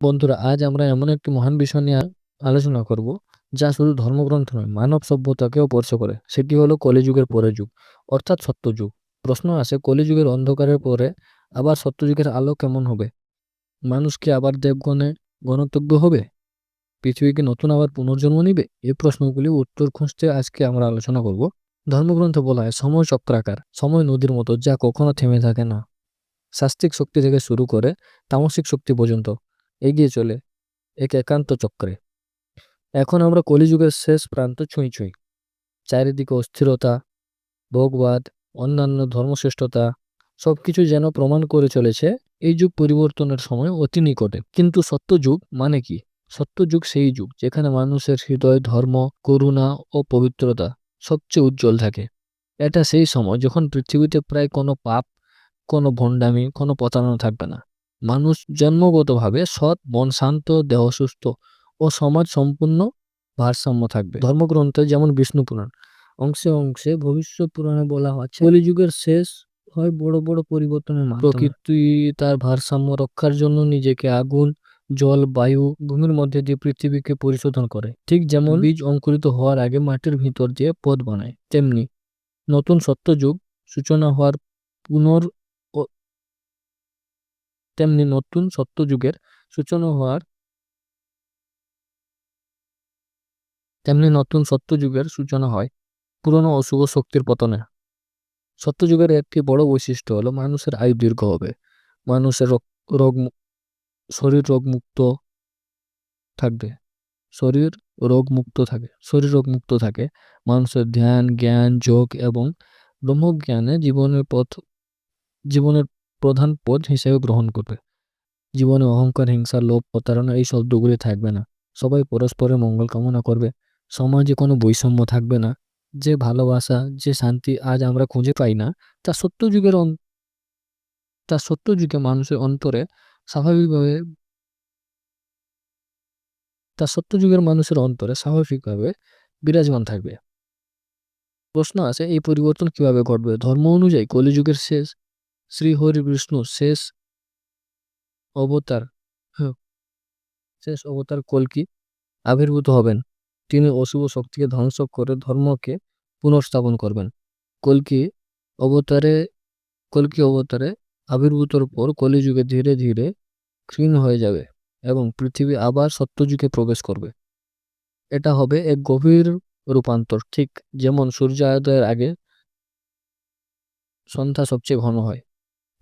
বন্ধুরা, আজ আমরা এমন একটি মহান বিষয় নিয়ে আলোচনা করব, যা শুধু ধর্মগ্রন্থ নয়, মানব সভ্যতাকেও স্পর্শ করে। সেটি হলো কলিযুগের পরের যুগ, অর্থাৎ সত্যযুগ। প্রশ্ন আসে, কলিযুগের অন্ধকারের পরে আবার সত্যযুগের আলো কেমন হবে? মানুষ কি আবার দেবগণে গণতব্য হবে? পৃথিবী কি নতুন আবার পুনর্জন্ম নিবে? এই প্রশ্নগুলি উত্তর খুঁজতে আজকে আমরা আলোচনা করব। ধর্মগ্রন্থ বলা হয়, সময় চক্রাকার, সময় নদীর মতো, যা কখনো থেমে থাকে না। শাস্তিক শক্তি থেকে শুরু করে তামসিক শক্তি পর্যন্ত। এগিয়ে চলে এক একান্ত চক্রে। এখন আমরা কলিযুগের শেষ প্রান্ত ছুঁই ছুঁই। চারিদিকে অস্থিরতা, ভোগবাদ, অন্যান্য ধর্মশ্রেষ্ঠতা সব কিছু যেন প্রমাণ করে চলেছে এই যুগ পরিবর্তনের সময় অতি নিকটে। কিন্তু সত্যযুগ মানে কি? সত্যযুগ সেই যুগ যেখানে মানুষের হৃদয়, ধর্ম, করুণা ও পবিত্রতা সবচেয়ে উজ্জ্বল থাকে। এটা সেই সময় যখন পৃথিবীতে প্রায় কোনো পাপ, কোনো ভণ্ডামি, কোনো প্রতারণা থাকবে না। মানুষ জন্মগতভাবে সৎ, মন শান্ত, দেহ সুস্থ ও সমাজ সম্পূর্ণ ভারসাম্য থাকবে। ধর্মগ্রন্থে যেমন বিষ্ণু পুরাণ, অংশে অংশে ভবিষ্যৎ পুরাণে বলা হচ্ছে কলিযুগের শেষ হয় বড় বড় পরিবর্তনের প্রকৃতি তার ভারসাম্য রক্ষার জন্য নিজেকে আগুন, জল, বায়ু ভূমির মধ্যে দিয়ে পৃথিবীকে পরিশোধন করে। ঠিক যেমন বীজ অঙ্কুরিত হওয়ার আগে মাটির ভিতর দিয়ে পথ বানায়, তেমনি নতুন সত্যযুগ সূচনা হওয়ার পুনর তেমনি নতুন সত্যযুগের সূচনা হওয়ার তেমনি নতুন সত্যযুগের সূচনা হয় পুরনো অশুভ শক্তির পতনে। সত্যযুগের একটি বড় বৈশিষ্ট্য হলো মানুষের আয়ু দীর্ঘ হবে। মানুষের রোগ রোগ শরীর রোগমুক্ত থাকবে। শরীর রোগমুক্ত থাকে, শরীর রোগমুক্ত থাকে। মানুষের ধ্যান, জ্ঞান, যোগ এবং ব্রহ্মজ্ঞানে জীবনের পথ, জীবনের প্রধান পথ হিসেবে গ্রহণ করবে। জীবনে অহংকার, হিংসা, লোভ, প্রতারণা এই শব্দগুলি থাকবে না। সবাই পরস্পরের মঙ্গল কামনা করবে। সমাজে কোনো বৈষম্য থাকবে না। যে ভালোবাসা, যে শান্তি আজ আমরা খুঁজে পাই না, তা সত্য যুগের তা সত্য যুগে মানুষের অন্তরে স্বাভাবিকভাবে, তা সত্য যুগের মানুষের অন্তরে স্বাভাবিকভাবে বিরাজমান থাকবে। প্রশ্ন আছে এই পরিবর্তন কীভাবে ঘটবে? ধর্ম অনুযায়ী কলিযুগের শেষ শ্রী হরি বিষ্ণু শেষ অবতার হ্যাঁ, শেষ অবতার কলকি আবির্ভূত হবেন। তিনি অশুভ শক্তিকে ধ্বংস করে ধর্মকে পুনঃস্থাপন করবেন। কলকি অবতারে কলকি অবতারে আবির্ভূতর পর কলিযুগে ধীরে ধীরে ক্ষীণ হয়ে যাবে এবং পৃথিবী আবার সত্যযুগে প্রবেশ করবে। এটা হবে এক গভীর রূপান্তর ঠিক যেমন সূর্যোদয়ের আগে সন্ধ্যা সবচেয়ে ঘন হয়।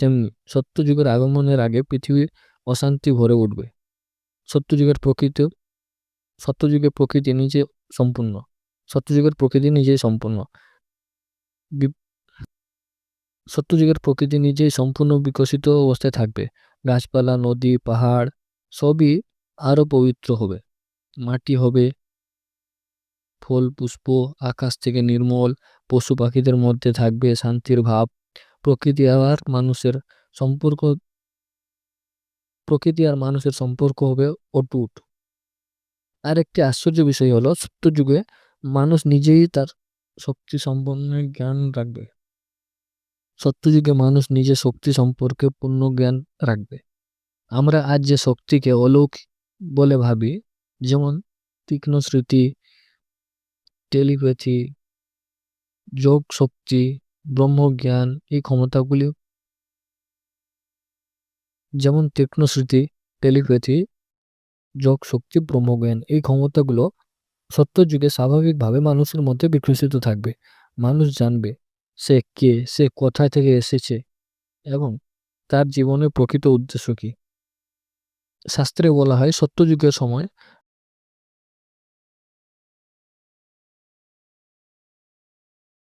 তেমনি সত্যযুগের আগমনের আগে পৃথিবী অশান্তি ভরে উঠবে। সত্যযুগের প্রকৃতি সত্যযুগের প্রকৃতি নিজে সম্পূর্ণ। সত্যযুগের প্রকৃতি নিজেই সম্পূর্ণ। সত্যযুগের প্রকৃতি নিজেই সম্পূর্ণ বিকশিত অবস্থায় থাকবে। গাছপালা, নদী, পাহাড়, সবই আরও পবিত্র হবে। মাটি হবে, ফল, পুষ্প, আকাশ থেকে নির্মল, পশু পাখিদের মধ্যে থাকবে শান্তির ভাব। প্রকৃতি আর মানুষের সম্পর্ক, প্রকৃতি আর মানুষের সম্পর্ক হবে অটুট। আর একটি আশ্চর্য বিষয় হলো সত্য যুগে মানুষ নিজেই তার শক্তি সম্পন্ন জ্ঞান রাখবে। সত্যযুগে মানুষ নিজে শক্তি সম্পর্কে পূর্ণ জ্ঞান রাখবে। আমরা আজ যে শক্তিকে অলৌকিক বলে ভাবি, যেমন তীক্ষ্ণ স্মৃতি টেলিপ্যাথি যোগ শক্তি ব্রহ্মজ্ঞান এই ক্ষমতাগুলি যেমন তীক্ষ্ণ স্মৃতি টেলিপ্যাথি যোগ শক্তি ব্রহ্মজ্ঞান, এই ক্ষমতাগুলো সত্য যুগে স্বাভাবিকভাবে মানুষের মধ্যে বিকশিত থাকবে। মানুষ জানবে সে কে, সে কোথায় থেকে এসেছে এবং তার জীবনের প্রকৃত উদ্দেশ্য কি। শাস্ত্রে বলা হয়, সত্যযুগের সময়